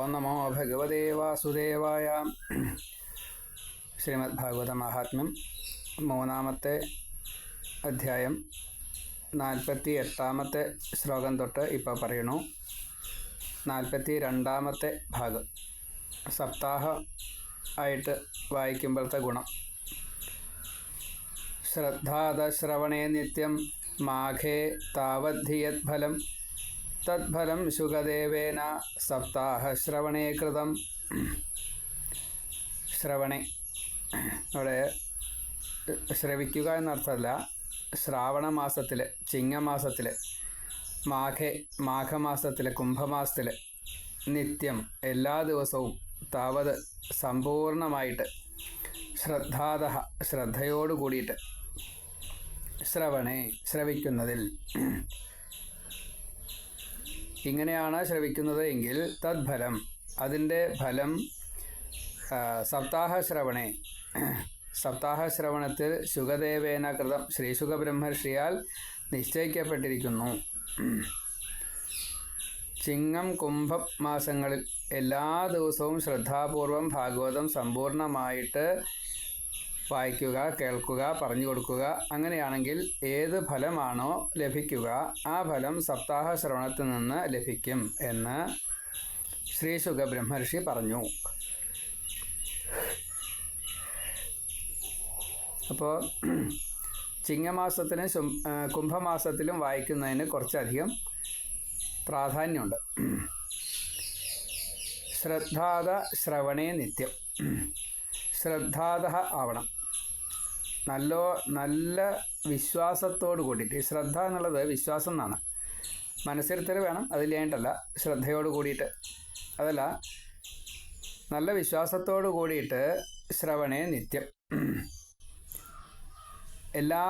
ഓം നമോ ഭഗവതേ വാസുദേവായ ശ്രീമദ് ഭാഗവത മഹാത്മ്യം മൂന്നാമത്തെ അധ്യായം നാൽപ്പത്തി എട്ടാമത്തെ ശ്ലോകം തൊട്ട് ഇപ്പോൾ പറയണു നാൽപ്പത്തി രണ്ടാമത്തെ ഭാഗം. സപ്താഹ ആയിട്ട് വായിക്കുമ്പോഴത്തെ ഗുണം. ശ്രദ്ധാതശ്രവണേ നിത്യം മാഘേ താവദ്ധിയത് ഫലം തത്ഫലം ശുഗദേവേന സപ്താഹശ്രവണേ കൃതം. ശ്രവണേ. അവിടെ ശ്രവിക്കുക എന്നർത്ഥമല്ല ശ്രാവണ മാസത്തിൽ ചിങ്ങമാസത്തിൽ മാഘെ മാഘമാസത്തിൽ കുംഭമാസത്തിൽ നിത്യം എല്ലാ ദിവസവും താവത് സമ്പൂർണമായിട്ട് ശ്രദ്ധാത ശ്രദ്ധയോടുകൂടിയിട്ട് ശ്രവണേ ശ്രവിക്കുന്നതിൽ ഇങ്ങനെയാണ് ശ്രവിക്കുന്നത് എങ്കിൽ തദ്ഫലം. അതിന്റെ ഫലം ആ, സപ്താഹശ്രവണേ. സപ്താഹശ്രവണത്തിൽ ശുഗദേവേന കൃതം. ശ്രീശുഖ ബ്രഹ്മർഷിയാൽ നിശ്ചയിക്കപ്പെട്ടിരിക്കുന്നു. ചിങ്ങം കുംഭ മാസങ്ങളിൽ എല്ലാ ദിവസവും ശ്രദ്ധാപൂർവം ഭാഗവതം സമ്പൂർണമായിട്ട് വായിക്കുക കേൾക്കുക പറഞ്ഞു കൊടുക്കുക അങ്ങനെയാണെങ്കിൽ ഏത് ഫലമാണോ ലഭിക്കുക ആ ഫലം സപ്താഹ ശ്രവണത്തിൽ നിന്ന് ലഭിക്കും എന്ന് ശ്രീ സുഖ ബ്രഹ്മർഷി പറഞ്ഞു. അപ്പോൾ ചിങ്ങമാസത്തിനും കുംഭമാസത്തിലും വായിക്കുന്നതിന് കുറച്ചധികം പ്രാധാന്യമുണ്ട്. ശ്രദ്ധാത ശ്രവണേ നിത്യം. ശ്രദ്ധാത ആവണം. നല്ലോ നല്ല വിശ്വാസത്തോട് കൂടിയിട്ട് ഈ ശ്രദ്ധ എന്നുള്ളത് വിശ്വാസം എന്നാണ്. മനസ്സിരുത്തൽ വേണം അതില്ലായിട്ടല്ല ശ്രദ്ധയോട് കൂടിയിട്ട്. അതല്ല നല്ല വിശ്വാസത്തോട് കൂടിയിട്ട് ശ്രവണേ നിത്യം. എല്ലാ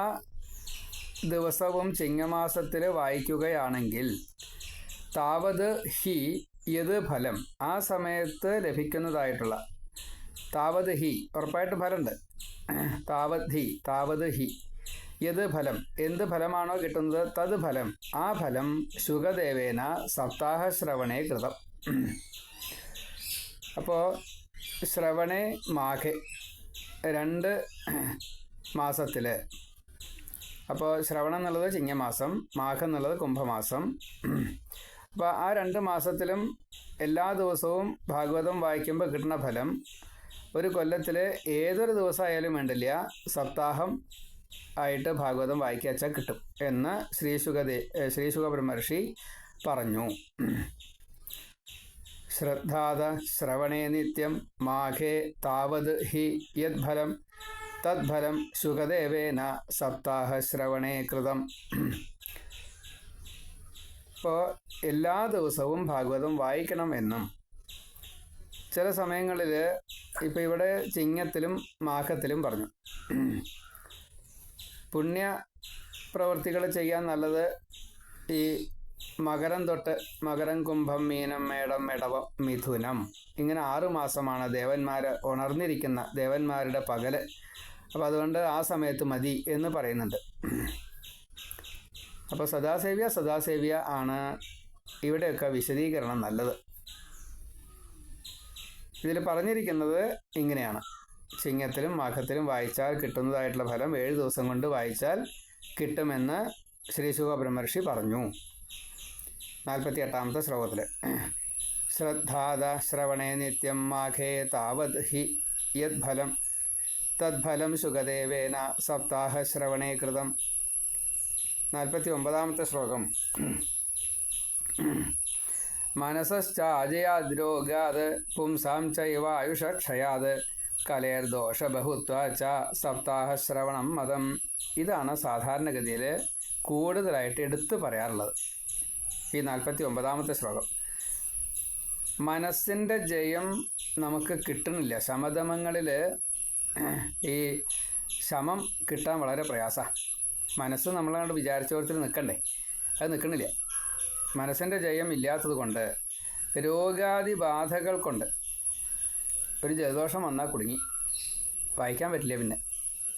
ദിവസവും ചിങ്ങമാസത്തിൽ വായിക്കുകയാണെങ്കിൽ താവത് ഹി യത് ഫലം ആ സമയത്ത് ലഭിക്കുന്നതായിട്ടുള്ള താവത് ഹി ഉറപ്പായിട്ട് ഫലമുണ്ട്. താവത് താവത് ഹി യത് ഫലം? എന്ത് ഫലമാണോ കിട്ടുന്നത്? തത് ഫലം. ആ ഫലം ശുഗദേവേന സപ്താഹ ശ്രവണേ കൃതം. അപ്പോൾ ശ്രവണേ മാഘെ രണ്ട് മാസത്തിൽ അപ്പോൾ ശ്രവണം എന്നുള്ളത് ചിങ്ങമാസം മാഘം എന്നുള്ളത് കുംഭമാസം. അപ്പോൾ ആ രണ്ട് മാസത്തിലും എല്ലാ ദിവസവും ഭാഗവതം വായിക്കുമ്പോൾ കിട്ടുന്ന ഫലം ഒരു കൊല്ലത്തിൽ ഏതൊരു ദിവസമായാലും വേണ്ടില്ല സപ്താഹം ആയിട്ട് ഭാഗവതം വായിക്കാച്ചാൽ കിട്ടും എന്ന് ശ്രീ ശ്രീശുഖദേ ശ്രീ ബ്രഹ്മർഷി പറഞ്ഞു. ശ്രദ്ധാത ശ്രവണേ നിത്യം മാഘേ താവത് ഹി യദ്ഫലം തദ്ഫലം സുഖദേവേന സപ്താഹ ശ്രവണേ കൃതം. ഇപ്പോൾ എല്ലാ ദിവസവും ഭാഗവതം വായിക്കണം എന്നും ചില സമയങ്ങളിൽ ഇപ്പം ഇവിടെ ചിങ്ങത്തിലും മാഘത്തിലും പറഞ്ഞു. പുണ്യ പ്രവൃത്തികൾ ചെയ്യാൻ നല്ലത് ഈ മകരം തൊട്ട് മകരം കുംഭം മീനം മേടം ഇടവം മിഥുനം. ഇങ്ങനെ ആറു മാസമാണ് ദേവന്മാർ ഉണർന്നിരിക്കുന്ന ദേവന്മാരുടെ പകൽ. അപ്പോൾ അതുകൊണ്ട് ആ സമയത്ത് മതി എന്ന് പറയുന്നുണ്ട്. അപ്പോൾ സദാസേവ്യ സദാസേവ്യ ആണ് ഇവിടെയൊക്കെ വിശദീകരണം നല്ലത്. ഇതിൽ പറഞ്ഞിരിക്കുന്നത് ഇങ്ങനെയാണ്. ചിങ്ങത്തിലും മാഘത്തിലും വായിച്ചാൽ കിട്ടുന്നതായിട്ടുള്ള ഫലം ഏഴ് ദിവസം കൊണ്ട് വായിച്ചാൽ കിട്ടുമെന്ന് ശ്രീ ബ്രഹ്മർഷി പറഞ്ഞു. നാൽപ്പത്തി എട്ടാമത്തെ ശ്ലോകത്തിൽ ശ്രദ്ധാത ശ്രവണേ നിത്യം മാഘേ താവത് ഹി യദ്ഫലം തദ്ഫലം സുഖദേവേന സപ്താഹ ശ്രവണേ കൃതം. നാൽപ്പത്തി ഒമ്പതാമത്തെ ശ്ലോകം. മനസശ്ചാജയാദ്രോഗാത് പുംസാം ചൈവ ആയുഷക്ഷയാത്. കലേർദോഷബഹുത്വ ച സപ്താഹശ്രവണം മതം. ഇതാണ് സാധാരണഗതിയിൽ കൂടുതലായിട്ട് എടുത്തു പറയാറുള്ളത്. ഈ നാൽപ്പത്തി ഒമ്പതാമത്തെ ശ്ലോകം. മനസ്സിന്റെ ജയം നമുക്ക് കിട്ടണില്ല ശമതമങ്ങളിൽ ഈ ശമം കിട്ടാൻ വളരെ പ്രയാസമാണ്. മനസ്സ് നമ്മളങ്ങോട്ട് വിചാരിച്ചവരത്തിൽ നിൽക്കണ്ടേ? അത് നിൽക്കണില്ല. മനസ്സിന്റെ ജയം ഇല്ലാത്തത് കൊണ്ട് രോഗാദി ബാധകൾ കൊണ്ട് ഒരു ജലദോഷം വന്നാൽ കുടുങ്ങി. വായിക്കാൻ പറ്റില്ല പിന്നെ.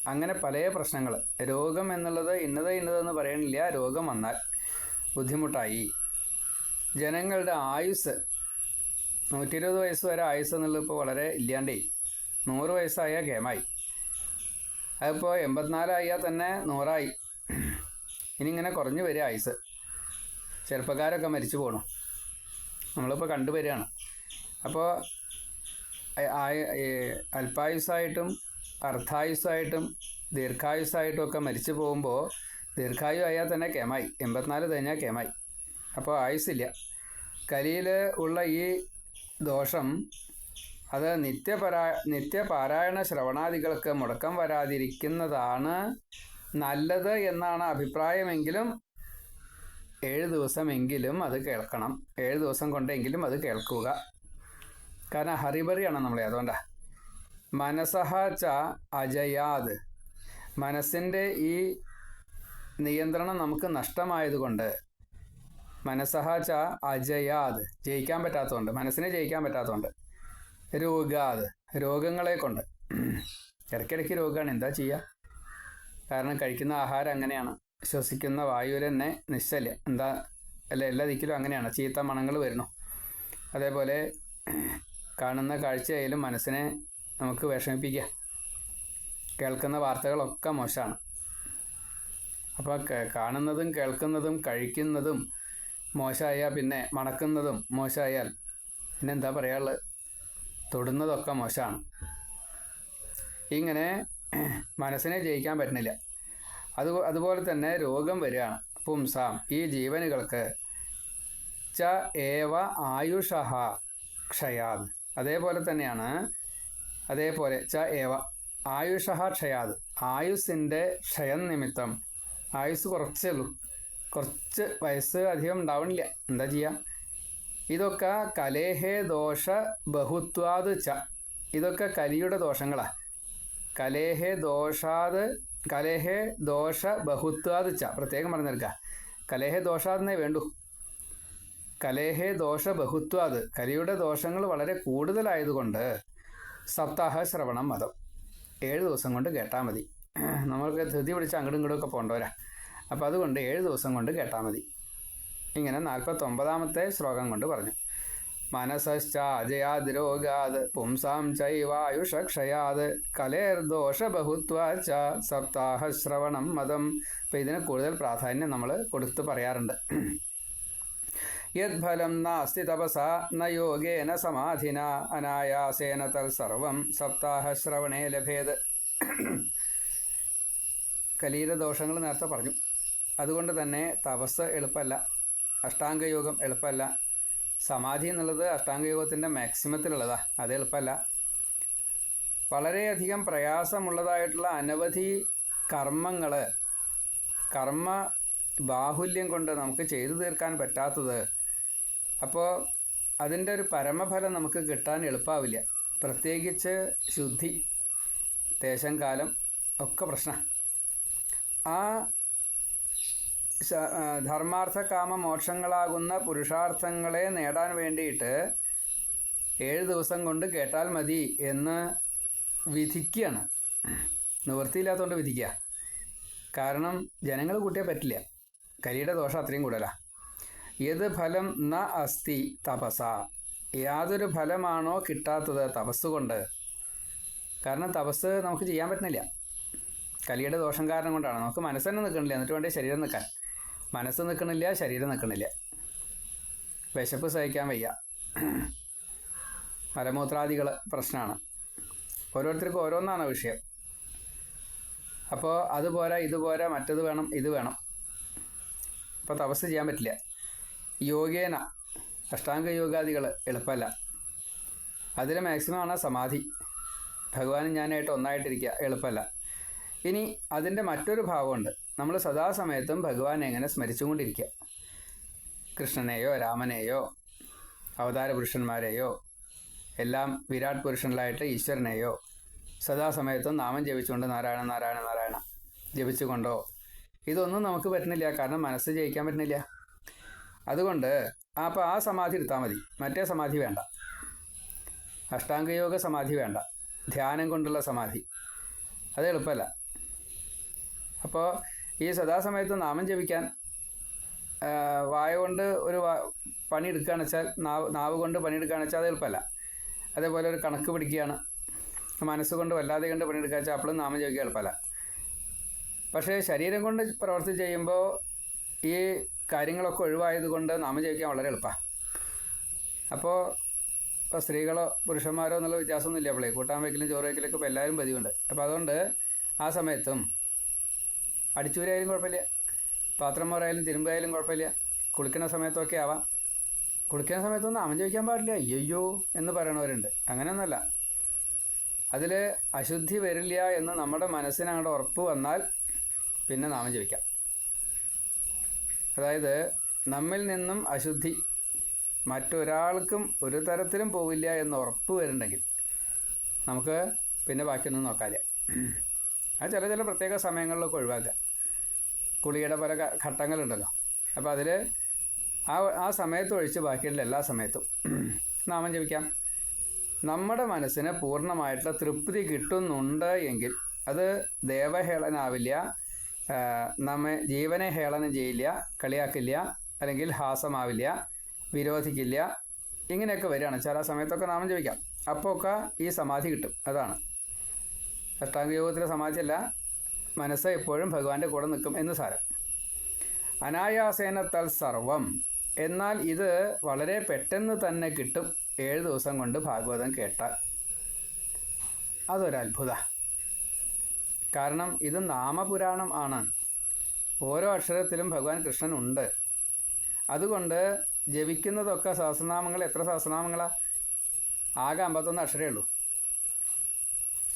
അങ്ങനെ പല പ്രശ്നങ്ങൾ. രോഗം എന്നുള്ളത് ഇന്നത് ഇന്നതെന്ന് പറയണില്ല. രോഗം വന്നാൽ ബുദ്ധിമുട്ടായി. ജനങ്ങളുടെ ആയുസ് നൂറ്റി ഇരുപത് വയസ്സ് വരെ ആയുസ് എന്നുള്ളത് ഇപ്പോൾ വളരെ ഇല്ലാണ്ടേ. നൂറ് വയസ്സായ ഗെയിമായി അതിപ്പോൾ എൺപത്തിനാലായാൽ തന്നെ നൂറായി. ഇനി ഇങ്ങനെ കുറഞ്ഞു വരിക ആയുസ് ചെറുപ്പക്കാരൊക്കെ മരിച്ചു പോകണം നമ്മളിപ്പോൾ കണ്ടുവരികയാണ്. അപ്പോൾ അല്പായുസായിട്ടും അർദ്ധായുസായിട്ടും ദീർഘായുസായിട്ടും ഒക്കെ മരിച്ചു പോകുമ്പോൾ ദീർഘായു ആയാൽ തന്നെ കേമായി. എൺപത്തിനാല് കഴിഞ്ഞാൽ കേമായി. അപ്പോൾ ആയുസ്സില്ല. കലിയിൽ ഉള്ള ഈ ദോഷം അത് നിത്യപരാ നിത്യപാരായണ ശ്രവണാദികൾക്ക് മുടക്കം വരാതിരിക്കുന്നതാണ് നല്ലത് എന്നാണ് അഭിപ്രായമെങ്കിലും ഏഴ് ദിവസമെങ്കിലും അത് കേൾക്കണം. ഏഴ് ദിവസം കൊണ്ടെങ്കിലും അത് കേൾക്കുക. കാരണം ഹറിബറിയാണ് നമ്മളെ അതുകൊണ്ടാ. മനസ്സഹ ച അജയാത്. മനസ്സിന്റെ ഈ നിയന്ത്രണം നമുക്ക് നഷ്ടമായതുകൊണ്ട് മനസഹ ച അജയാത്. ജയിക്കാൻ പറ്റാത്തതുകൊണ്ട് മനസ്സിനെ ജയിക്കാൻ പറ്റാത്തതുകൊണ്ട്. രോഗാത്. രോഗങ്ങളെ കൊണ്ട്. ഇടയ്ക്കിടയ്ക്ക് രോഗമാണ് എന്താ ചെയ്യുക കാരണം കഴിക്കുന്ന ആഹാരം അങ്ങനെയാണ്. ശ്വസിക്കുന്ന വായുവിൽ തന്നെ നിശ്ചൽ എന്താ അല്ല എല്ലാ ദിക്കിലും അങ്ങനെയാണ് ചീത്ത മണങ്ങൾ വരുന്നു. അതേപോലെ കാണുന്ന കാഴ്ചയായാലും മനസ്സിനെ നമുക്ക് വിഷമിപ്പിക്കുക. കേൾക്കുന്ന വാർത്തകളൊക്കെ മോശമാണ്. അപ്പോൾ കാണുന്നതും കേൾക്കുന്നതും കഴിക്കുന്നതും മോശമായാൽ പിന്നെ മണക്കുന്നതും മോശമായാൽ പിന്നെ എന്താ പറയാനുള്ളത്? തൊടുന്നതൊക്കെ മോശമാണ്. ഇങ്ങനെ മനസ്സിനെ ജയിക്കാൻ പറ്റുന്നില്ല. അത് അതുപോലെ തന്നെ രോഗം വരികയാണ്. പുംസാം ഈ ജീവനുകൾക്ക് ച ഏവ ആയുഷഹ ക്ഷയാത്. അതേപോലെ തന്നെയാണ് അതേപോലെ ച ഏവ ആയുഷഹ ക്ഷയാത്. ആയുസിന്റെ ക്ഷയം നിമിത്തം ആയുസ് കുറച്ചേ ഉള്ളൂ. കുറച്ച് വയസ്സ് അധികം ഉണ്ടാവണില്ല. എന്താ ചെയ്യുക ഇതൊക്കെ കലേഹേ ദോഷ ബഹുത്വാത് ച. ഇതൊക്കെ കലിയുടെ ദോഷങ്ങളാണ് കലേഹേ ദോഷാത് കലേഹേ ദോഷ ബഹുത്വാത് ച പ്രത്യേകം പറഞ്ഞെടുക്കുക കലേഹേ ദോഷാതെന്നേ വേണ്ടു. കലേഹേ ദോഷ ബഹുത്വാത് കലിയുടെ ദോഷങ്ങൾ വളരെ കൂടുതലായതുകൊണ്ട് സപ്താഹ ശ്രവണം മതം. ഏഴ് ദിവസം കൊണ്ട് കേട്ടാൽ മതി. നമ്മൾക്ക് ധൃതി പിടിച്ച് അങ്ങടും ഇങ്ങോട്ടും ഒക്കെ പോകേണ്ടവരാ അപ്പോൾ അതുകൊണ്ട് ഏഴ് ദിവസം കൊണ്ട് കേട്ടാൽ മതി. ഇങ്ങനെ നാൽപ്പത്തൊമ്പതാമത്തെ ശ്ലോകം കൊണ്ട് പറഞ്ഞു. മനസ്സാജയാതിരോഗാത് പുംസാം ചൈവായുഷക്ഷയാത്. കലേർദോഷ ബഹുത്വാച്ച സപ്താഹ സപ്താഹശ്രവണം മതം. അപ്പം ഇതിന് കൂടുതൽ പ്രാധാന്യം നമ്മൾ കൊടുത്തു പറയാറുണ്ട്. യദ്ഫലം നാസ്തി തപസ ന യോഗേന സമാധിന. അനായാസേന തൽസർവം സപ്താഹശ്രവണേ ലഭേത്. കലീര ദോഷങ്ങൾ നേരത്തെ പറഞ്ഞു. അതുകൊണ്ട് തന്നെ തപസ് എളുപ്പമല്ല അഷ്ടാംഗയോഗം എളുപ്പമല്ല സമാധി എന്നുള്ളത് അഷ്ടാംഗയോഗത്തിന്റെ മാക്സിമത്തിലുള്ളതാണ് അത് എളുപ്പമല്ല. വളരെയധികം പ്രയാസമുള്ളതായിട്ടുള്ള അനവധി കർമ്മങ്ങൾ കർമ്മ ബാഹുല്യം കൊണ്ട് നമുക്ക് ചെയ്തു തീർക്കാൻ പറ്റാത്തത് അപ്പോൾ അതിന്റെ ഒരു പരമഫലം നമുക്ക് കിട്ടാൻ എളുപ്പമാവില്ല പ്രത്യേകിച്ച് ശുദ്ധി ദേശം കാലം ഒക്കെ പ്രശ്നം. ആ ധർമാർത്ഥ കാമ മോക്ഷങ്ങളാകുന്ന പുരുഷാർത്ഥങ്ങളെ നേടാൻ വേണ്ടിയിട്ട് ഏഴ് ദിവസം കൊണ്ട് കേട്ടാൽ മതി എന്ന് വിധിക്കുകയാണ് നിവൃത്തിയില്ലാത്തതുകൊണ്ട് വിധിക്കുക കാരണം ജനങ്ങൾ കൂട്ടിയാൽ പറ്റില്ല. കരിയുടെ ദോഷം അത്രയും കൂടുതലാണ് ഏത് ഫലം ന അസ്തി തപസ. യാതൊരു ഫലമാണോ കിട്ടാത്തത് തപസ് കൊണ്ട്. കാരണം തപസ് നമുക്ക് ചെയ്യാൻ പറ്റുന്നില്ല. കലിയുടെ ദോഷം കാരണം കൊണ്ടാണ്. നമുക്ക് മനസ്സന്നെ നിൽക്കണില്ല. എന്നിട്ട് വേണ്ടി ശരീരം നിൽക്കാൻ. മനസ്സ് നിൽക്കണില്ല ശരീരം നിൽക്കണില്ല വിശപ്പ് സഹിക്കാൻ വയ്യ. മലമൂത്രാദികൾ പ്രശ്നമാണ് ഓരോരുത്തർക്കും ഓരോന്നാണ് വിഷയം. അപ്പോൾ അതുപോരാ ഇതുപോരാ മറ്റത് വേണം ഇത് വേണം. അപ്പോൾ തപസ് ചെയ്യാൻ പറ്റില്ല. യോഗേന അഷ്ടാംഗ യോഗാദികൾ എളുപ്പമല്ല. അതിൽ മാക്സിമം ആണ് സമാധി. ഭഗവാനും ഞാനായിട്ട് ഒന്നായിട്ടിരിക്കുക എളുപ്പമല്ല. ഇനി അതിന്റെ മറ്റൊരു ഭാവമുണ്ട്. നമ്മൾ സദാസമയത്തും ഭഗവാനെ എങ്ങനെ സ്മരിച്ചുകൊണ്ടിരിക്കുക. കൃഷ്ണനെയോ രാമനെയോ അവതാര പുരുഷന്മാരെയോ എല്ലാം വിരാട് പുരുഷനിലായിട്ട് ഈശ്വരനെയോ സദാസമയത്തും നാമം ജപിച്ചുകൊണ്ട് നാരായണ നാരായണ നാരായണ ജപിച്ചുകൊണ്ടോ? ഇതൊന്നും നമുക്ക് പറ്റുന്നില്ല. കാരണം മനസ്സ് ജയിക്കാൻ പറ്റുന്നില്ല. അതുകൊണ്ട് അപ്പോൾ ആ സമാധി എടുത്താൽ മതി. മറ്റേ സമാധി വേണ്ട. അഷ്ടാംഗയോഗ സമാധി വേണ്ട. ധ്യാനം കൊണ്ടുള്ള സമാധി. അത് എളുപ്പമല്ല. അപ്പോൾ ഈ സദാസമയത്ത് നാമം ജപിക്കാൻ വായ കൊണ്ട് ഒരു പണിയെടുക്കുകയാണ് വെച്ചാൽ നാവ് നാവ് കൊണ്ട് പണിയെടുക്കുകയാണ് വെച്ചാൽ അത് എളുപ്പമല്ല. അതേപോലെ ഒരു കണക്ക് പിടിക്കുകയാണ്. മനസ്സുകൊണ്ട് വല്ലാതെ കൊണ്ട് പണിയെടുക്കുക വെച്ചാൽ അപ്പോഴും നാമം ജപിക്കുക എളുപ്പമല്ല. പക്ഷേ ശരീരം കൊണ്ട് പ്രവർത്തി ചെയ്യുമ്പോൾ ഈ കാര്യങ്ങളൊക്കെ ഒഴിവായത് കൊണ്ട് നാമം ജപിക്കാൻ വളരെ എളുപ്പമാണ് അപ്പോൾ ഇപ്പോൾ സ്ത്രീകളോ പുരുഷന്മാരോ എന്നുള്ള വ്യത്യാസമൊന്നുമില്ല അപ്പോളേ. കൂട്ടാൻ വയ്ക്കലും ചോറ് വയ്ക്കലൊക്കെ ഇപ്പോൾ എല്ലാവരും പതിവുണ്ട്. അപ്പോൾ അതുകൊണ്ട് ആ സമയത്തും അടിച്ചൂരായാലും കുഴപ്പമില്ല. പാത്രം മാറായാലും തിരുമ്പായാലും കുഴപ്പമില്ല. കുളിക്കുന്ന സമയത്തൊക്കെ ആവാം. കുളിക്കുന്ന സമയത്തൊന്നും അവൻ ചോദിക്കാൻ പാടില്ല. അയ്യോ എന്ന് പറയണവരുണ്ട്. അങ്ങനെയൊന്നുമല്ല. അതിൽ അശുദ്ധി വരില്ല എന്ന് നമ്മുടെ മനസ്സിനങ്ങോട്ട് ഉറപ്പ് വന്നാൽ പിന്നെ നാമം ജപിക്കാം. അതായത് നമ്മിൽ നിന്നും അശുദ്ധി മറ്റൊരാൾക്കും ഒരു തരത്തിലും പോവില്ല എന്ന് ഉറപ്പ് വരുന്നുണ്ടെങ്കിൽ നമുക്ക് പിന്നെ ബാക്കിയൊന്നും നോക്കാനില്ല അത് ചില ചില പ്രത്യേക സമയങ്ങളിലൊക്കെ ഒഴിവാക്കുക. കുളിയുടെ പല ഘട്ടങ്ങളുണ്ടല്ലോ. അപ്പോൾ അതിൽ ആ ആ സമയത്ത് ഒഴിച്ച് ബാക്കിയുള്ള എല്ലാ സമയത്തും നാമം ജപിക്കാം. നമ്മുടെ മനസ്സിന് പൂർണമായിട്ടുള്ള തൃപ്തി കിട്ടുന്നുണ്ട് എങ്കിൽ അത് ദേവഹേളനാവില്ല നമ്മെ ജീവനെ ഹേളനം ചെയ്യില്ല കളിയാക്കില്ല അല്ലെങ്കിൽ ഹാസമാവില്ല വിരോധിക്കില്ല ഇങ്ങനെയൊക്കെ വരികയാണ്. ചില സമയത്തൊക്കെ നാമം ജപിക്കാം. അപ്പോൾ ഒക്കെ ഈ സമാധി കിട്ടും. അതാണ്. അഷ്ടാംഗ യോഗത്തിലെ സമാധിയല്ല. മനസ്സ് എപ്പോഴും ഭഗവാന്റെ കൂടെ നിൽക്കും എന്ന് സാരം. അനായാസേന തൽ സർവം. എന്നാൽ ഇത് വളരെ പെട്ടെന്ന് തന്നെ കിട്ടും. ഏഴ് ദിവസം കൊണ്ട് ഭാഗവതം കേട്ടാൽ. അതൊരത്ഭുത. കാരണം ഇത് നാമപുരാണം ആണ്. ഓരോ അക്ഷരത്തിലും ഭഗവാൻ കൃഷ്ണൻ ഉണ്ട്. അതുകൊണ്ട് ജപിക്കുന്നതൊക്കെ സഹസ്രനാമങ്ങൾ എത്ര സഹസ്രനാമങ്ങളാണ് ആകെ അമ്പത്തൊന്ന് അക്ഷരമേ ഉള്ളൂ.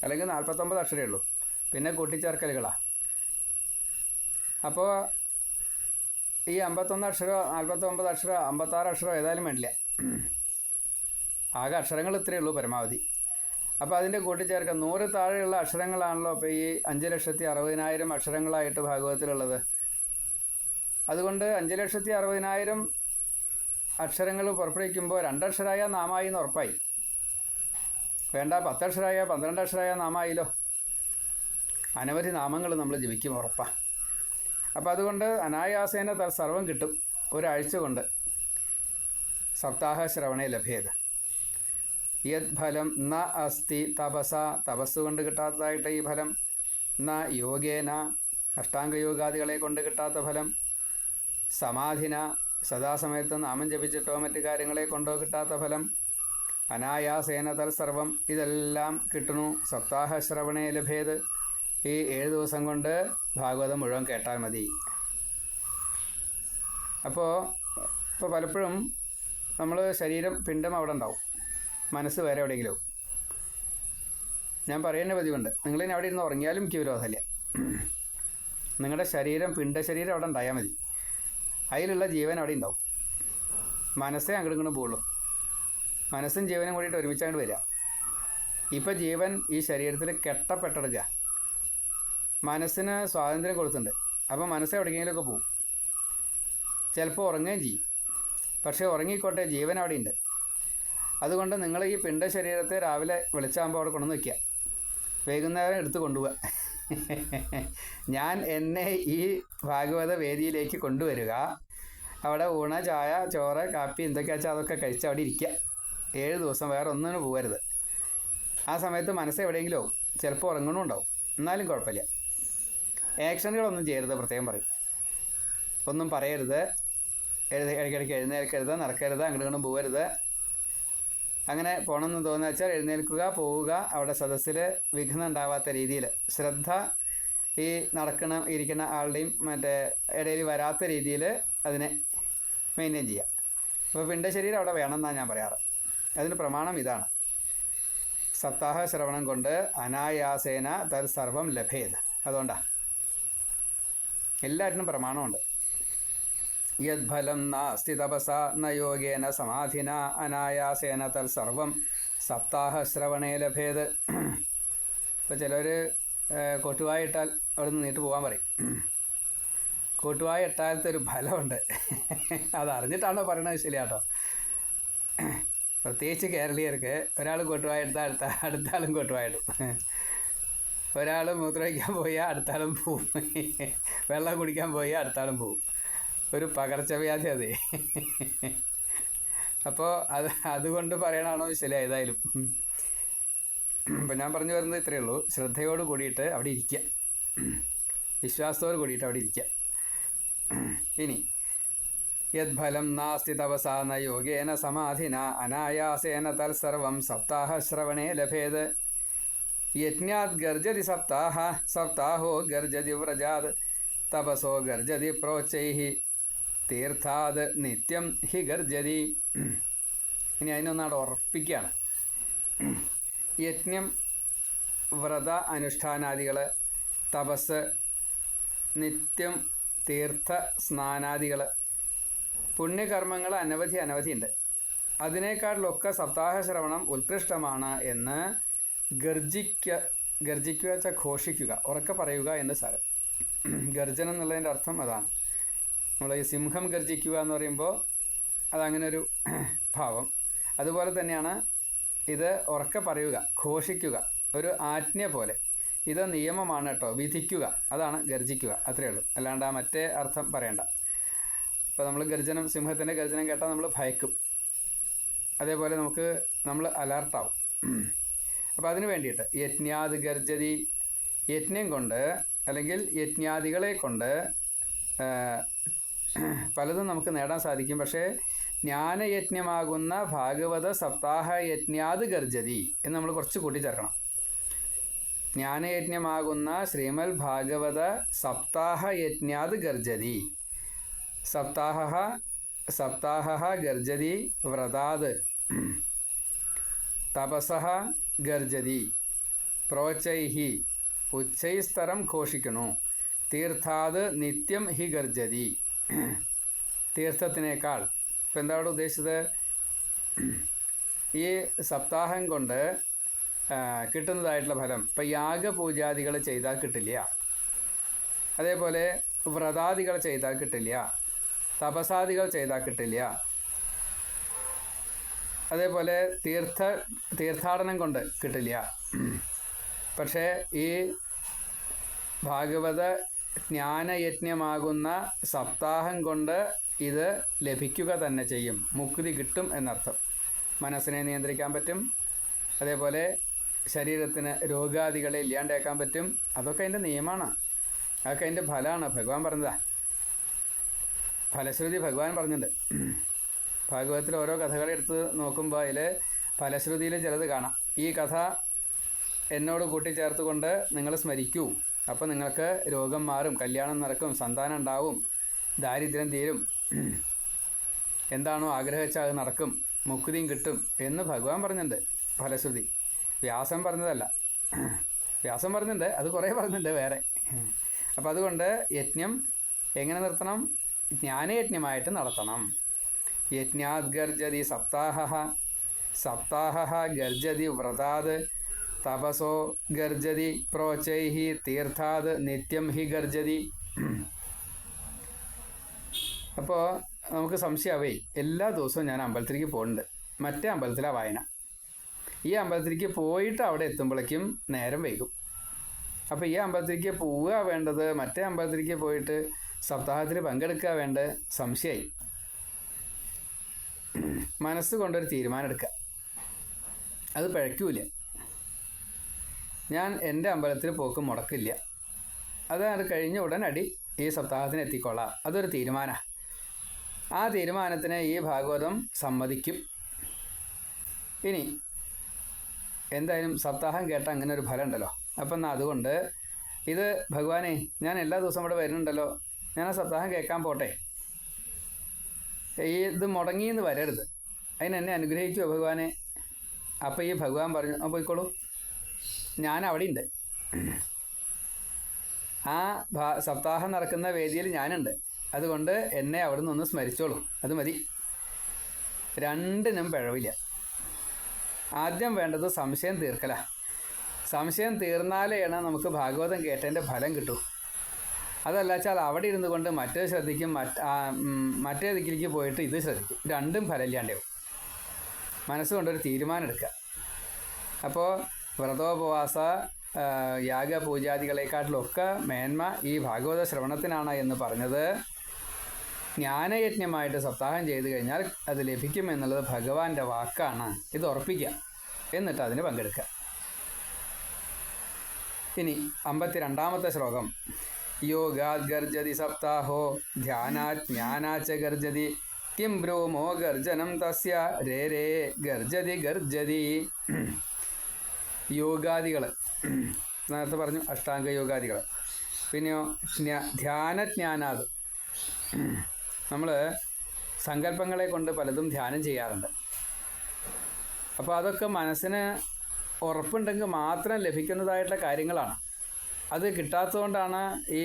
അല്ലെങ്കിൽ നാൽപ്പത്തൊമ്പത് അക്ഷരമേ ഉള്ളൂ. പിന്നെ കൂട്ടിച്ചേർക്കലുകളാണ് അപ്പോൾ ഈ അമ്പത്തൊന്ന് അക്ഷരോ നാൽപ്പത്തൊമ്പത് അക്ഷരോ അമ്പത്താറ് അക്ഷരോ ഏതായാലും വേണ്ടില്ല. ആകെ അക്ഷരങ്ങൾ ഇത്രയേ ഉള്ളൂ പരമാവധി. അപ്പോൾ അതിന്റെ കൂട്ടിച്ചേർക്കാം നൂറ് താഴെയുള്ള അക്ഷരങ്ങളാണല്ലോ അപ്പോൾ ഈ അഞ്ച് ലക്ഷത്തി അറുപതിനായിരം അക്ഷരങ്ങളായിട്ട് ഭാഗവതത്തിലുള്ളത്. അതുകൊണ്ട് അഞ്ച് ലക്ഷത്തി അറുപതിനായിരം അക്ഷരങ്ങൾ പുറപ്പെടുവിക്കുമ്പോൾ രണ്ടക്ഷരായ നാമായി എന്ന് ഉറപ്പായി. വേണ്ട പത്തക്ഷരായ പന്ത്രണ്ട് അക്ഷരായ നാമായില്ലോ. അനവധി നാമങ്ങൾ നമ്മൾ ജപിക്കും ഉറപ്പാണ് അപ്പോൾ അതുകൊണ്ട് അനായാസേന സർവം കിട്ടും ഒരാഴ്ച കൊണ്ട് സപ്താഹ ശ്രവണേ ലഭ്യത യത് ഫലം ന അസ്തി തപസ തപസ് കൊണ്ട് കിട്ടാത്തതായിട്ട് ഈ ഫലം ന യോഗേന അഷ്ടാംഗയോഗാദികളെ കൊണ്ട് കിട്ടാത്ത ഫലം സമാധിന സദാസമയത്ത് നാമം ജപിച്ചിട്ടോ മറ്റു കാര്യങ്ങളെ കൊണ്ടോ കിട്ടാത്ത ഫലം അനായാസേന തൽ സർവം ഇതെല്ലാം കിട്ടണു സപ്താഹ ശ്രവണേ ലഭേത്. ഈ ഏഴ് ദിവസം കൊണ്ട് ഭാഗവതം മുഴുവൻ കേട്ടാൽ മതി. അപ്പോൾ ഇപ്പോൾ പലപ്പോഴും നമ്മൾ ശരീരം പിണ്ടം അവിടെ ഉണ്ടാവും. മനസ്സ് വേറെ എവിടെയെങ്കിലും. ഞാൻ പറയുന്ന പതിവുണ്ട്. നിങ്ങളിനി അവിടെ ഇരുന്ന് ഉറങ്ങിയാലും എനിക്ക് വിരോധമില്ല. നിങ്ങളുടെ ശരീരം പിണ്ട ശരീരം അവിടെ ഉണ്ടായാൽ മതി. അതിലുള്ള ജീവൻ അവിടെ ഉണ്ടാവും. മനസ്സേ അങ്ങോട്ടും ഇങ്ങോട്ടും പോകുള്ളൂ മനസ്സും ജീവനും കൂടിയിട്ട് ഒരുമിച്ച് അങ്ങോട്ട് വരിക. ഇപ്പം ജീവൻ ഈ ശരീരത്തിൽ കെട്ടപ്പെട്ടെടുക്കുക മനസ്സിന് സ്വാതന്ത്ര്യം കൊടുത്തിട്ടുണ്ട്. അപ്പോൾ മനസ്സ് എവിടെയെങ്കിലുമൊക്കെ പോകും ചിലപ്പോൾ ഉറങ്ങുകയും ചെയ്യും. പക്ഷേ ഉറങ്ങിക്കോട്ടെ ജീവൻ അവിടെ ഉണ്ട് അതുകൊണ്ട് നിങ്ങൾ ഈ പിണ്ട ശരീരത്തെ രാവിലെ വെളിച്ചാകുമ്പോൾ അവിടെ കൊണ്ടുവന്ന് വയ്ക്കുക വൈകുന്നേരം എടുത്ത് കൊണ്ടുപോവുക. ഞാൻ എന്നെ ഈ ഭാഗവത വേദിയിലേക്ക് കൊണ്ടുവരിക. അവിടെ ഊണ ചായ ചോറ് കാപ്പി എന്തൊക്കെയാ വെച്ചാൽ അതൊക്കെ കഴിച്ച് അവിടെ ഇരിക്കുക. ഏഴ് ദിവസം വേറെ ഒന്നിനു പോകരുത്. ആ സമയത്ത് മനസ്സ് എവിടെയെങ്കിലും ആവും ചിലപ്പോൾ ഉറങ്ങണമുണ്ടാവും എന്നാലും കുഴപ്പമില്ല. ആക്ഷനുകളൊന്നും ചെയ്യരുത് പ്രത്യേകം പറയും. ഒന്നും പറയരുത്. എഴുത ഇടയ്ക്കിടയ്ക്ക് എഴുന്നേൽക്കരുത് നടക്കരുത് അങ്ങോട്ടും പോകരുത്. അങ്ങനെ പോകണമെന്ന് തോന്നുന്ന വെച്ചാൽ എഴുന്നേൽക്കുക പോവുക അവിടെ സദസ്സിൽ വിഘ്നം ഉണ്ടാവാത്ത രീതിയിൽ. ശ്രദ്ധ ഈ നടക്കണ ഇരിക്കുന്ന ആളുടെയും മറ്റേ ഇടയിൽ വരാത്ത രീതിയിൽ അതിനെ മെയിന്റെയിൻ ചെയ്യുക. അപ്പോൾ പിണ്ടശരീരം അവിടെ വേണമെന്നാണ് ഞാൻ പറയാറ്. അതിന് പ്രമാണം ഇതാണ്. സപ്താഹ ശ്രവണം കൊണ്ട് അനായാസേന തത് സർവം ലഭേത്. അതുകൊണ്ടാണ് എല്ലാറ്റിനും പ്രമാണമുണ്ട്. യദ്ഫലം നാസ്തി തപസ ന യോഗേന സമാധിന അനായാസേന തൽ സർവം സപ്താഹ ശ്രവണേ ലഭേത്. ഇപ്പോൾ ചിലർ കൊട്ടുവായിട്ടാൽ അവിടെ നിന്ന് നീട്ട് പോകാൻ പറയും. കൂട്ടുവായി ഇട്ടാലത്തെ ഒരു ഫലമുണ്ട്. അത് അറിഞ്ഞിട്ടാണോ പറയണത് ശരിയാട്ടോ? പ്രത്യേകിച്ച് കേരളീയർക്ക് ഒരാൾ കൊട്ടുവായ എടുത്താൽ അടുത്ത അടുത്ത ആളും കൊട്ടുവായിടും ഒരാൾ മൂത്രമൊഴിക്കാൻ പോയാൽ അടുത്താളും പോവും. വെള്ളം കുടിക്കാൻ പോയാൽ അടുത്താലും പോവും. ഒരു പകർച്ചവ്യാധി അതെ. അപ്പോൾ അത് അതുകൊണ്ട് പറയണാണോ ശരി ഏതായാലും. അപ്പം ഞാൻ പറഞ്ഞു വരുന്നത് ഇത്രയേ ഉള്ളൂ. ശ്രദ്ധയോട് കൂടിയിട്ട് അവിടെ ഇരിക്കുക വിശ്വാസത്തോട് കൂടിയിട്ട് അവിടെ ഇരിക്കുക ഇനി യദ്ഫലം നാസ്തി തപസാ ന യോഗേന സമാധിന. അനായാസേന തത്സർവം സപ്താഹശ്രവണേ ലഭേത്. യജ്ഞാത് ഗർജതി സപ്താഹ സപ്താഹോ ഗർജതി വ്രജാത് തപസോ ഗർജതി പ്രോച്ചൈ തീർത്ഥാത് നിത്യം ഹി ഗർജതി. ഇനി അതിനൊന്നാട് ഉറപ്പിക്കുകയാണ് യജ്ഞം വ്രത അനുഷ്ഠാനാദികൾ തപസ് നിത്യം തീർത്ഥ സ്നാനാദികൾ പുണ്യകർമ്മങ്ങൾ അനവധി അനവധിയുണ്ട്. അതിനേക്കാളിലൊക്കെ സപ്താഹ ശ്രവണം ഉത്കൃഷ്ടമാണ് എന്ന് ഗർജിക്ക ഗർജിക്കുക വെച്ചാൽ ഘോഷിക്കുക ഉറക്കെ പറയുക എന്ന് സാരം. ഗർജനം എന്നുള്ളതിന്റെ അർത്ഥം അതാണ്. നമ്മൾ ഈ സിംഹം ഗർജിക്കുക എന്ന് പറയുമ്പോൾ അതങ്ങനെ ഒരു ഭാവം. അതുപോലെ തന്നെയാണ് ഇത് ഉറക്കെ പറയുക ഘോഷിക്കുക ഒരു ആജ്ഞ പോലെ. ഇത് നിയമമാണ് കേട്ടോ വിധിക്കുക. അതാണ് ഗർജിക്കുക അത്രയേ ഉള്ളൂ. അല്ലാണ്ട് ആ മറ്റേ അർത്ഥം പറയണ്ട. ഇപ്പോൾ നമ്മൾ ഗർജനം സിംഹത്തിന്റെ ഗർജനം കേട്ടാൽ നമ്മൾ ഭയക്കും. അതേപോലെ നമുക്ക് നമ്മൾ അലർട്ടാവും അപ്പോൾ അതിന് വേണ്ടിയിട്ട് യജ്ഞാത് ഗർജതി യജ്ഞം കൊണ്ട് അല്ലെങ്കിൽ യജ്ഞാദികളെ കൊണ്ട് പലതും നമുക്ക് നേടാൻ സാധിക്കും. പക്ഷേ ജ്ഞാനയജ്ഞമാകുന്ന ഭാഗവത സപ്താഹ യജ്ഞാത് ഗർജതി എന്ന് നമ്മൾ കുറച്ച് കൂട്ടിച്ചേർക്കണം. ജ്ഞാനയജ്ഞമാകുന്ന ശ്രീമൽ ഭാഗവത സപ്താഹ യജ്ഞാത് ഗർജതി സപ്താഹ സപ്താഹ ഗർജതി വ്രതാത്. തപസ ഗർജതി. പ്രോച്ചൈഹി. ഉച്ചൈസ്തരം ഘോഷിക്കണു തീർത്ഥാത് നിത്യം ഹി ഗർജതി. തീർത്ഥത്തിനേക്കാൾ. ഇപ്പം എന്താ അവിടെ ഉദ്ദേശിച്ചത്? ഈ സപ്താഹം കൊണ്ട് കിട്ടുന്നതായിട്ടുള്ള ഫലം. ഇപ്പം യാഗപൂജാദികൾ ചെയ്താൽ കിട്ടില്ല. അതേപോലെ വ്രതാദികൾ ചെയ്താൽ കിട്ടില്ല. തപസാദികൾ ചെയ്താൽ കിട്ടില്ല. അതേപോലെ തീർത്ഥ തീർത്ഥാടനം കൊണ്ട് കിട്ടില്ല. പക്ഷേ ഈ ഭാഗവത ജ്ഞാനയജ്ഞമാകുന്ന സപ്താഹം കൊണ്ട് ഇത് ലഭിക്കുക തന്നെ ചെയ്യും. മുക്തി കിട്ടും എന്നർത്ഥം. മനസ്സിനെ നിയന്ത്രിക്കാൻ പറ്റും. അതേപോലെ ശരീരത്തിന് രോഗാദികളെ ഇല്ലാണ്ടേക്കാൻ പറ്റും. അതൊക്കെ അതിന്റെ നിയമമാണ് അതൊക്കെ അതിന്റെ ഫലമാണ്. ഭഗവാൻ പറഞ്ഞതാ. ഫലശ്രുതി ഭഗവാൻ പറഞ്ഞിട്ടുണ്ട്. ഭാഗവതത്തിൽ ഓരോ കഥകളെ എടുത്ത് നോക്കുമ്പോൾ അതിൽ ഫലശ്രുതിയിൽ ചിലത് കാണാം. ഈ കഥ എന്നോട് കൂട്ടിച്ചേർത്തുകൊണ്ട് നിങ്ങൾ സ്മരിക്കൂ. അപ്പോൾ നിങ്ങൾക്ക് രോഗം മാറും കല്യാണം നടക്കും സന്താനം ഉണ്ടാവും ദാരിദ്ര്യം തീരും. എന്താണോ ആഗ്രഹിച്ചാൽ അത് നടക്കും മുക്തിയും കിട്ടും എന്ന് ഭഗവാൻ പറഞ്ഞിട്ടുണ്ട് ഫലശ്രുതി. വ്യാസം പറഞ്ഞതല്ല. വ്യാസം പറഞ്ഞിട്ടുണ്ട് അത് കുറേ പറഞ്ഞിട്ടുണ്ട് വേറെ. അപ്പം അതുകൊണ്ട് യജ്ഞം എങ്ങനെ നിർത്തണം? ജ്ഞാനയജ്ഞമായിട്ട് നടത്തണം. യജ്ഞാത് ഗർജതി സപ്താഹ സപ്താഹ ഗർജതി വ്രതാത് തപസോ ഗർജതി പ്രോച്ചൈ തീർത്ഥാത് നിത്യം ഹി ഗർജതി അപ്പോൾ നമുക്ക് സംശയമാവേ എല്ലാ ദിവസവും ഞാൻ അമ്പലത്തിലേക്ക് പോകുന്നുണ്ട് മറ്റേ അമ്പലത്തിലാണ് വായന. ഈ അമ്പലത്തിലേക്ക് പോയിട്ട് അവിടെ എത്തുമ്പോഴേക്കും നേരം വൈകും. അപ്പോൾ ഈ അമ്പലത്തിലേക്ക് പോവുക വേണ്ടത് മറ്റേ അമ്പലത്തിലേക്ക് പോയിട്ട് സപ്താഹത്തിൽ പങ്കെടുക്കുക വേണ്ട സംശയമായി മനസ്സുകൊണ്ടൊരു തീരുമാനം എടുക്കുക അത് പിഴയ്ക്കൂല ഞാൻ എന്റെ അമ്പലത്തിൽ പോക്ക് മുടക്കില്ല. അത് അത് കഴിഞ്ഞ ഉടനടി ഈ സപ്താഹത്തിന് എത്തിക്കൊള്ളാം. അതൊരു തീരുമാനമാണ് ആ തീരുമാനത്തിന് ഈ ഭാഗവതം സമ്മതിക്കും. ഇനി എന്തായാലും സപ്താഹം കേട്ട അങ്ങനെ ഒരു ഫലം ഉണ്ടല്ലോ. അപ്പം എന്നാൽ അതുകൊണ്ട് ഇത് ഭഗവാനെ ഞാൻ എല്ലാ ദിവസവും ഇവിടെ വരുന്നുണ്ടല്ലോ. ഞാൻ ആ സപ്താഹം കേൾക്കാൻ പോട്ടെ. ഈ ഇത് മുടങ്ങിയെന്ന് വരരുത്. അതിനെന്നെ അനുഗ്രഹിക്കുമോ ഭഗവാനെ. അപ്പോൾ ഈ ഭഗവാൻ പറഞ്ഞു ആ പോയിക്കോളൂ. ഞാൻ അവിടെ ഉണ്ട് ആ സപ്താഹം നടക്കുന്ന വേദിയിൽ ഞാനുണ്ട്. അതുകൊണ്ട് എന്നെ അവിടെ നിന്ന് ഒന്ന് സ്മരിച്ചോളൂ. അത് മതി. രണ്ടിനും പിഴവില്ല. ആദ്യം വേണ്ടത് സംശയം തീർക്കല. സംശയം തീർന്നാലേയാണ് നമുക്ക് ഭാഗവതം കേട്ടതിന്റെ ഫലം കിട്ടൂ. അതല്ല വെച്ചാൽ അവിടെ ഇരുന്നു കൊണ്ട് മറ്റേ ശ്രദ്ധിക്കും മറ്റ് ദിക്കിലേക്ക് പോയിട്ട് ഇത് ശ്രദ്ധിക്കും. രണ്ടും ഫലമില്ലാണ്ടാവും. മനസ്സുകൊണ്ടൊരു തീരുമാനം എടുക്കുക അപ്പോൾ വ്രതോപവാസ യാഗ യാഗപൂജാദികളെക്കാട്ടിലൊക്കെ മേന്മ ഈ ഭാഗവത ശ്രവണത്തിനാണ് എന്ന് പറഞ്ഞത്. ജ്ഞാനയജ്ഞമായിട്ട് സപ്താഹം ചെയ്തു കഴിഞ്ഞാൽ അത് ലഭിക്കും എന്നുള്ളത് ഭഗവാന്റെ വാക്കാണ്. ഇത് ഉറപ്പിക്കുക. എന്നിട്ട് അതിന് പങ്കെടുക്കുക. ഇനി അമ്പത്തിരണ്ടാമത്തെ ശ്ലോകം. യോഗാത് ഗർജതി സപ്താഹോ ധ്യാനാത് ജ്ഞാനാച്ച ഗർജതി കിം ബ്രൂമോ ഗർജനം തസ്യ രേ രേ ഗർജതി ഗർജതി യോഗാദികൾ നേരത്തെ പറഞ്ഞു അഷ്ടാംഗ യോഗാദികൾ പിന്നെയോ ജ്ഞ- ധ്യാനജ്ഞാനാത് നമ്മൾ സങ്കല്പങ്ങളെ കൊണ്ട് പലതും ധ്യാനം ചെയ്യാറുണ്ട്. അപ്പോൾ അതൊക്കെ മനസ്സിന് ഉറപ്പുണ്ടെങ്കിൽ മാത്രം ലഭിക്കുന്നതായിട്ടുള്ള കാര്യങ്ങളാണ്. അത് കിട്ടാത്തതുകൊണ്ടാണ് ഈ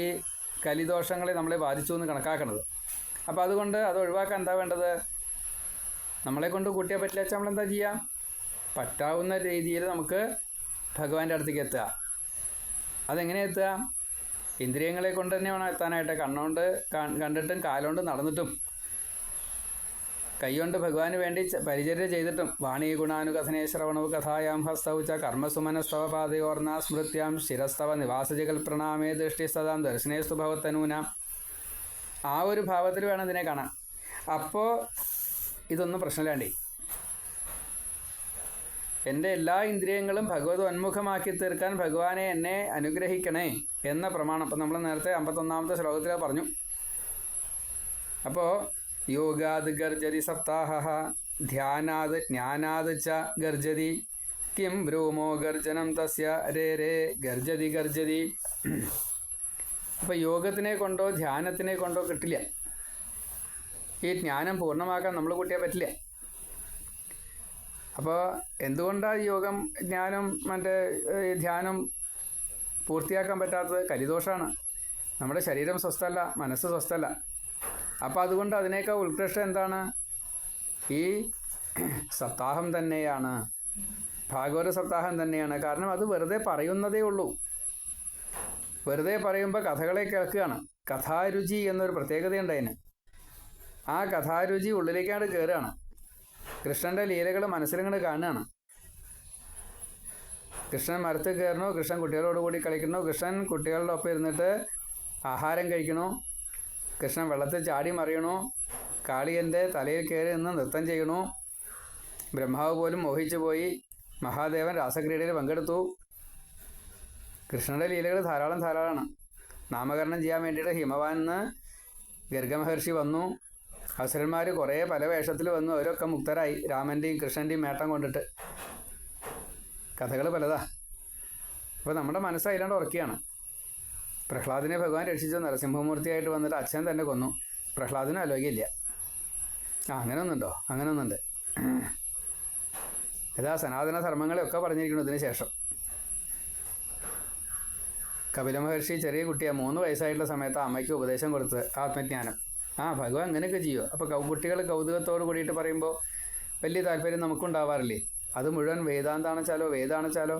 കലിദോഷങ്ങളെ നമ്മളെ ബാധിച്ചു എന്ന് കണക്കാക്കുന്നത് അപ്പോൾ അതുകൊണ്ട് അത് ഒഴിവാക്കാൻ എന്താ വേണ്ടത്? നമ്മളെ കൊണ്ട് കൂട്ടിയാൽ പറ്റില്ല വെച്ചാൽ നമ്മൾ എന്താ ചെയ്യുക പറ്റാവുന്ന രീതിയിൽ നമുക്ക് ഭഗവാന്റെ അടുത്തേക്ക് എത്തുക. അതെങ്ങനെ എത്തുക? ഇന്ദ്രിയങ്ങളെ കൊണ്ട് തന്നെ വേണം എത്താനായിട്ട് കണ്ണുകൊണ്ട് കണ്ടിട്ടും കാലുകൊണ്ട് നടന്നിട്ടും. കൈകൊണ്ട് ഭഗവാന് വേണ്ടി പരിചര്യ ചെയ്തിട്ടും വാണി ഗുണാനുകഥനേ ശ്രവണവ് കഥായാം ഹസ്തൗ ച കർമ്മസുമനസ്തവ പാതയോർണ സ്മൃത്യാം ശിരസ്തവ നിവാസജകൽ പ്രണാമേ ദൃഷ്ടി സദാം ദർശനേസ്തു ഭവത്തനൂന. ആ ഒരു ഭാവത്തിൽ വേണം ഇതിനെ കാണാൻ. അപ്പോൾ ഇതൊന്നും പ്രശ്നമില്ലാണ്ടേ. എന്റെ എല്ലാ ഇന്ദ്രിയങ്ങളും ഭഗവത് ഉന്മുഖമാക്കി തീർക്കാൻ ഭഗവാനെ എന്നെ അനുഗ്രഹിക്കണേ എന്ന പ്രമാണം. അപ്പം നമ്മൾ നേരത്തെ അമ്പത്തൊന്നാമത്തെ ശ്ലോകത്തിൽ പറഞ്ഞു. അപ്പോൾ യോഗാത് ഗർജതി സപ്താഹ ധ്യാനാത് ജ്ഞാനാത് ച ഗർജതി കിം ബ്രൂമോ ഗർജനം തസ്യ രേ രേ ഗർജതി ഗർജതി അപ്പോൾ യോഗത്തിനെ കൊണ്ടോ ധ്യാനത്തിനെ കൊണ്ടോ കിട്ടില്ല. ഈ ജ്ഞാനം പൂർണമാക്കാൻ നമ്മൾ കൂട്ടിയാൽ പറ്റില്ല. അപ്പോൾ എന്തുകൊണ്ടാണ് യോഗം ജ്ഞാനം മറ്റേ ധ്യാനം പൂർത്തിയാക്കാൻ പറ്റാത്തത്? കലിദോഷമാണ് നമ്മുടെ ശരീരം സ്വസ്ഥമല്ല മനസ്സ് സ്വസ്ഥമല്ല അപ്പോൾ അതുകൊണ്ട് അതിനേക്കാൾ ഉത്കൃഷ്ടം എന്താണ്? ഈ സപ്താഹം തന്നെയാണ്. ഭാഗവത സപ്താഹം തന്നെയാണ്. കാരണം അത് വെറുതെ പറയുന്നതേ ഉള്ളൂ. വെറുതെ പറയുമ്പോൾ കഥകളെ കേൾക്കുകയാണ്. കഥാരുചി എന്നൊരു പ്രത്യേകതയുണ്ട് അതിന്. ആ കഥാരുചി ഉള്ളിലേക്കാണ് കയറുകയാണ് കൃഷ്ണന്റെ ലീലകൾ മനസ്സിലിങ്ങനെ കാണുകയാണ്. കൃഷ്ണൻ മരത്തിൽ കയറണോ? കൃഷ്ണൻ കുട്ടികളോട് കൂടി കളിക്കണോ? കൃഷ്ണൻ കുട്ടികളുടെ ഒപ്പം ഇരുന്നിട്ട് ആഹാരം കഴിക്കണു? കൃഷ്ണൻ വെള്ളത്തിൽ ചാടി മറിയണു? കാളിയന്റെ തലയിൽ കയറി നിന്ന് നൃത്തം ചെയ്യണു? ബ്രഹ്മാവ് പോലും മോഹിച്ചു പോയി. മഹാദേവൻ രാസക്രീഡയിൽ പങ്കെടുത്തു. കൃഷ്ണന്റെ ലീലകൾ ധാരാളം ധാരാളമാണ്. നാമകരണം ചെയ്യാൻ വേണ്ടിയിട്ട് ഹിമവാനിന്ന് ഗർഗമഹർഷി വന്നു. അസുരന്മാർ കുറേ പല വേഷത്തിൽ വന്നു. അവരൊക്കെ മുക്തരായി. രാമന്റെയും കൃഷ്ണന്റെയും മേട്ടം കൊണ്ടിട്ട്. കഥകൾ പലതാ. അപ്പോൾ നമ്മുടെ മനസ്സ് അതിലാണ്ട് ഉറക്കുകയാണ് പ്രഹ്ലാദിനെ ഭഗവാൻ രക്ഷിച്ച. നരസിംഹമൂർത്തിയായിട്ട് വന്നിട്ട് അച്ഛൻ തന്നെ കൊന്നു. പ്രഹ്ലാദിനും ആലോചിക്കില്ല. ആ അങ്ങനെ ഒന്നുണ്ടോ അങ്ങനെ ഒന്നുണ്ട് ഇതാ സനാതന ധർമ്മങ്ങളെയൊക്കെ പറഞ്ഞിരിക്കുന്നു ഇതിന് ശേഷം. കപില മഹർഷി ചെറിയ കുട്ടിയെ മൂന്ന് വയസ്സായിട്ടുള്ള സമയത്ത് അമ്മയ്ക്ക് ഉപദേശം കൊടുത്ത് ആത്മജ്ഞാനം. ആ ഭഗവാൻ അങ്ങനെയൊക്കെ ചെയ്യുമോ അപ്പോൾ കുട്ടികൾ കൗതുകത്തോട് കൂടിയിട്ട് പറയുമ്പോൾ വലിയ താല്പര്യം നമുക്കുണ്ടാവാറില്ലേ? അത് മുഴുവൻ വേദാന്താണെച്ചാലോ വേദാണെച്ചാലോ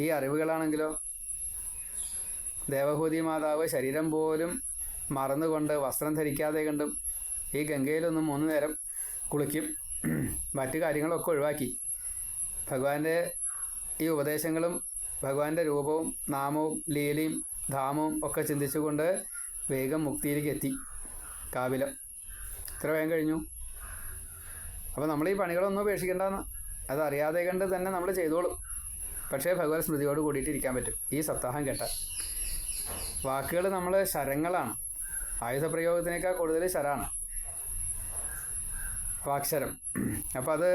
ഈ അറിവുകളാണെങ്കിലോ ദേവഹൂതി മാതാവ് ശരീരം പോലും മറന്നുകൊണ്ട് വസ്ത്രം ധരിക്കാതെ കണ്ടും ഈ ഗംഗയിലൊന്നും മൂന്ന് നേരം കുളിക്കും. മറ്റു കാര്യങ്ങളൊക്കെ ഒഴിവാക്കി. ഭഗവാന്റെ ഈ ഉപദേശങ്ങളും ഭഗവാന്റെ രൂപവും നാമവും ലീലയും ധാമവും ഒക്കെ ചിന്തിച്ചുകൊണ്ട് വേഗം മുക്തിയിലേക്ക് എത്തി. കാവിലം. ഇത്ര വേഗം കഴിഞ്ഞു. അപ്പോൾ നമ്മൾ ഈ പണികളൊന്നും ഉപേക്ഷിക്കേണ്ടെന്ന്. അതറിയാതെ കണ്ട് തന്നെ നമ്മൾ ചെയ്തോളും. പക്ഷേ ഭഗവത് സ്മൃതിയോട് കൂടിയിട്ട് ഇരിക്കാൻ പറ്റും. ഈ സപ്താഹം കേട്ടാൽ. വാക്കുകൾ നമ്മൾ ശരങ്ങളാണ്. ആയുധപ്രയോഗത്തിനേക്കാൾ കൂടുതൽ ശരാണ്. വാക്ശരം. അപ്പം അത്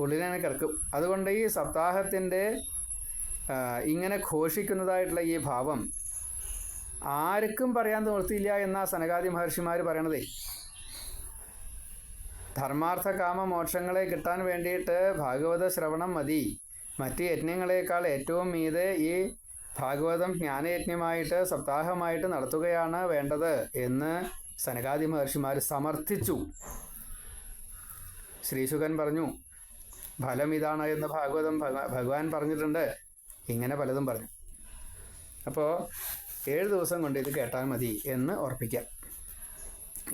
ഉള്ളിലാണ് കിടക്കും. അതുകൊണ്ട് ഈ സപ്താഹത്തിന്റെ ഇങ്ങനെ ഘോഷിക്കുന്നതായിട്ടുള്ള ഈ ഭാവം ആർക്കും പറയാൻ നിവൃത്തിയില്ല എന്ന സനകാദി മഹർഷിമാർ പറയണതേ. ധർമാർത്ഥ കാമ മോക്ഷങ്ങളെ കിട്ടാൻ വേണ്ടിയിട്ട് ഭാഗവത ശ്രവണം മതി. മറ്റ് യജ്ഞങ്ങളെക്കാൾ ഏറ്റവും മീതെ ഈ ഭാഗവതം ജ്ഞാനയജ്ഞമായിട്ട് സപ്താഹമായിട്ട് നടത്തുകയാണ് വേണ്ടത് എന്ന് സനകാദി മഹർഷിമാർ സമർത്ഥിച്ചു. ശ്രീശുഖൻ പറഞ്ഞു ഫലം ഇതാണ് എന്ന് ഭാഗവതം ഭഗ- ഭഗവാൻ പറഞ്ഞിട്ടുണ്ട്. ഇങ്ങനെ പലതും പറഞ്ഞു. അപ്പോൾ ഏഴ് ദിവസം കൊണ്ട് ഇത് കേട്ടാൽ മതി എന്ന് ഉറപ്പിക്കാം.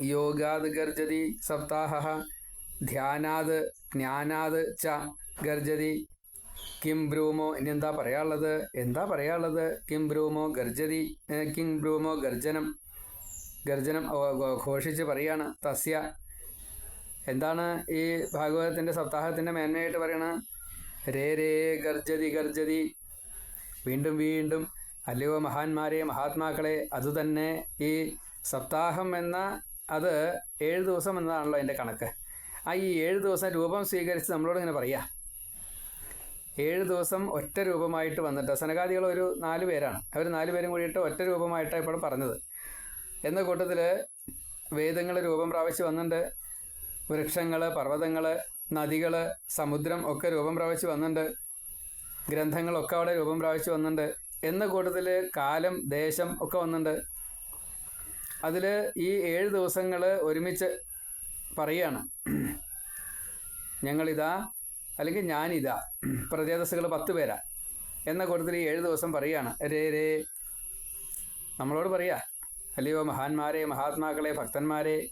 യോഗാത് ഗർജതി സപ്താഹ ധ്യാനാത് ജ്ഞാനാത് ച ഗർജതി കിം ബ്രൂമോ ഇനി എന്താ പറയാനുള്ളത്? എന്താ പറയാനുള്ളത്? കിം ബ്രൂമോ ഗർജതി കിം ബ്രൂമോ ഗർജനം ഗർജനം ഘോഷിച്ച് പറയാണ് തസ്യ. എന്താണ് ഈ ഭാഗവതത്തിന്റെ സപ്താഹത്തിന്റെ മേന്മയായിട്ട് പറയണത്? രേ രേ ഗർജതി ഗർജതി. വീണ്ടും വീണ്ടും അല്ലയോ മഹാന്മാരെ മഹാത്മാക്കളെ അതുതന്നെ ഈ സപ്താഹം എന്ന അത് ഏഴ് ദിവസം എന്നതാണല്ലോ എന്റെ കണക്ക്. ആ ഈ ഏഴ് ദിവസം രൂപം സ്വീകരിച്ച് നമ്മളോട് ഇങ്ങനെ പറയാ. ഏഴ് ദിവസം ഒറ്റ രൂപമായിട്ട് വന്നിട്ട് സനകാദികൾ ഒരു നാല് പേരാണ്. അവർ നാല് പേരും കൂടിയിട്ട് ഒറ്റ രൂപമായിട്ടാണ് ഇപ്പോൾ പറഞ്ഞത്. എന്ന കൂട്ടത്തിൽ വേദങ്ങൾ രൂപം പ്രാപിച്ച് വന്നിട്ടുണ്ട് വൃക്ഷങ്ങൾ പർവതങ്ങൾ നദികൾ സമുദ്രം ഒക്കെ രൂപം പ്രാപിച്ച് വന്നിട്ടുണ്ട് ഗ്രന്ഥങ്ങളൊക്കെ അവിടെ രൂപം പ്രാപിച്ച് വന്നിട്ടുണ്ട് എന്ന കൂട്ടത്തിൽ കാലം ദേശം ഒക്കെ വന്നിട്ടുണ്ട് അതിൽ ഈ ഏഴ് ദിവസങ്ങൾ ഒരുമിച്ച് പറയുകയാണ്. ഞങ്ങളിതാ അല്ലെങ്കിൽ ഞാനിതാ പ്രജേതസ്സുകൾ പത്ത് പേരാ. എന്ന കൂട്ടത്തിൽ ഏഴ് ദിവസം പറയുകയാണ് രേ രേ. നമ്മളോട് പറയാ അല്ലയോ മഹാന്മാരെ മഹാത്മാക്കളെ ഭക്തന്മാരെ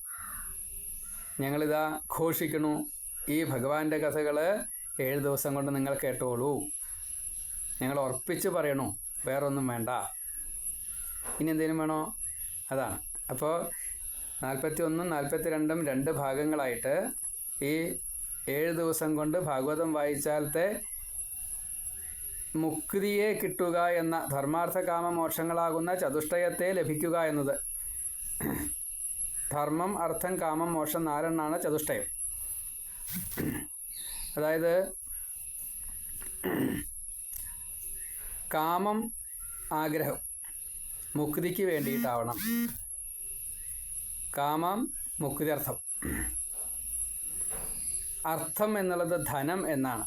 ഞങ്ങളിതാ ഘോഷിക്കണു ഈ ഭഗവാന്റെ കഥകൾ ഏഴ് ദിവസം കൊണ്ട് നിങ്ങൾ കേട്ടോളൂ. ഞങ്ങൾ ഉറപ്പിച്ച് പറയണു വേറൊന്നും വേണ്ട. ഇനി എന്തെങ്കിലും വേണോ? അതാണ്. അപ്പോൾ നാൽപ്പത്തി ഒന്നും നാൽപ്പത്തി രണ്ടും രണ്ട് ഭാഗങ്ങളായിട്ട് ഈ ഏഴ് ദിവസം കൊണ്ട് ഭാഗവതം വായിച്ചാലത്തെ മുക്തിയെ കിട്ടുക എന്ന ധർമാർത്ഥ കാമ മോക്ഷങ്ങളാകുന്ന ചതുഷ്ടയത്തെ ലഭിക്കുക എന്നത്. ധർമ്മം അർത്ഥം കാമം മോക്ഷം നാലെണ്ണാണ് ചതുഷ്ടയം. അതായത് കാമം ആഗ്രഹം മുക്തിക്ക് വേണ്ടിയിട്ടാവണം. കാമം മുക്തി അർത്ഥം എന്നുള്ളത് ധനം എന്നാണ്.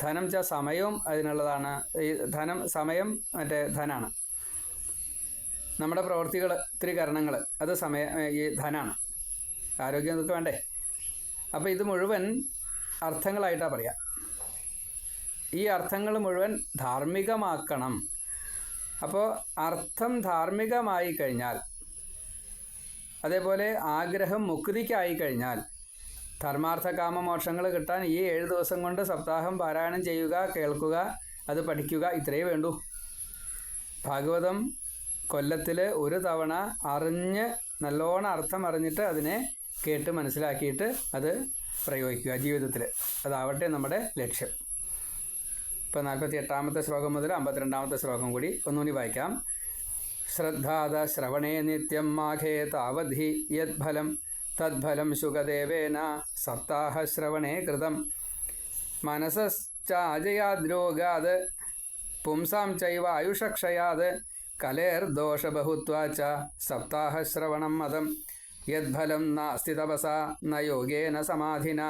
ധനം ച സമയവും അതിനുള്ളതാണ്. ഈ ധനം സമയം മറ്റേ ധനാണ്. നമ്മുടെ പ്രവൃത്തികൾ ഇത്തിരി കരണങ്ങൾ അത് സമയ ഈ ധനാണ്. ആരോഗ്യം ഇതൊക്കെ വേണ്ടേ? അപ്പോൾ ഇത് മുഴുവൻ അർത്ഥങ്ങളായിട്ടാണ് പറയാം. ഈ അർത്ഥങ്ങൾ മുഴുവൻ ധാർമ്മികമാക്കണം. അപ്പോൾ അർത്ഥം ധാർമ്മികമായി കഴിഞ്ഞാൽ അതേപോലെ ആഗ്രഹം മുക്തിക്കായി കഴിഞ്ഞാൽ ധർമാർത്ഥ കാമമോക്ഷങ്ങൾ കിട്ടാൻ ഈ ഏഴ് ദിവസം കൊണ്ട് സപ്താഹം പാരായണം ചെയ്യുക കേൾക്കുക അത് പഠിക്കുക ഇത്രയേ വേണ്ടൂ. ഭാഗവതം കൊല്ലത്തിൽ ഒരു തവണ അറിഞ്ഞ് നല്ലോണം അർത്ഥം അറിഞ്ഞിട്ട് അതിനെ കേട്ട് മനസ്സിലാക്കിയിട്ട് അത് പ്രയോഗിക്കുക ജീവിതത്തിൽ. അതാവട്ടെ നമ്മുടെ ലക്ഷ്യം. ഇപ്പോൾ നാൽപ്പത്തി എട്ടാമത്തെ ശ്ലോകം മുതൽ അമ്പത്തിരണ്ടാമത്തെ ശ്ലോകം കൂടി ഒന്നുകൂടി വായിക്കാം. ശ്രദ്ധാത ശ്രവണേ നിത്യം മാഘേ താവധി യദ്ഫലം തദ്ഫലം ശുഗദേവേന സപ്താഹശ്രവണേ കൃതം. മനസ്സാജയാദ്രോഗാത് പുംസാം ചൈവ ആയുഷക്ഷയാത് കലേർദോഷബഹുത്വാച്ച സപ്താഹശ്രവണം മതം. യദ്ഫലം നാസ്തി തപസാ ന യോഗേന സമാധിന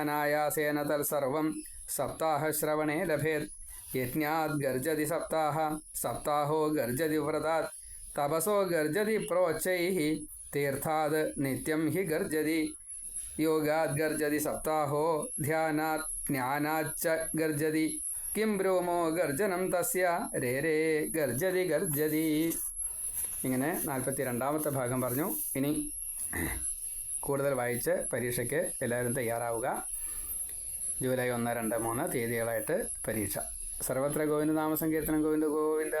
അനായാസേന തത്സർവം സപ്താഹശ്രവണേ ലഭേത്. യജ്ഞാത് ഗർജതി സപ്താഹ സപ്താഹോ ഗർജതി വ്രതാത് തപസോ ഗർജതി പ്രോച്ചൈः തീർത്ഥാത് നിത്യം ഹി ഗർജതി. യോഗാത് ഗർജതി സപ്താഹോ ധ്യാനാത് ജ്ഞാനാച്ച ഗർജതി. കിം ബ്രൂമോ ഗർജനം തസ്യ? രേ രേ ഗർജതി ഗർജതി. ഇങ്ങനെ നാൽപ്പത്തി രണ്ടാമത്തെ ഭാഗം പറഞ്ഞു. ഇനി കൂടുതൽ വായിച്ച് പരീക്ഷയ്ക്ക് എല്ലാവരും തയ്യാറാവുക. ജൂലൈ ഒന്ന് രണ്ട് മൂന്ന് തീയതികളായിട്ട് പരീക്ഷ. സർവത്ര ഗോവിന്ദ നാമസങ്കീർത്തനം ഗോവിന്ദ ഗോവിന്ദ.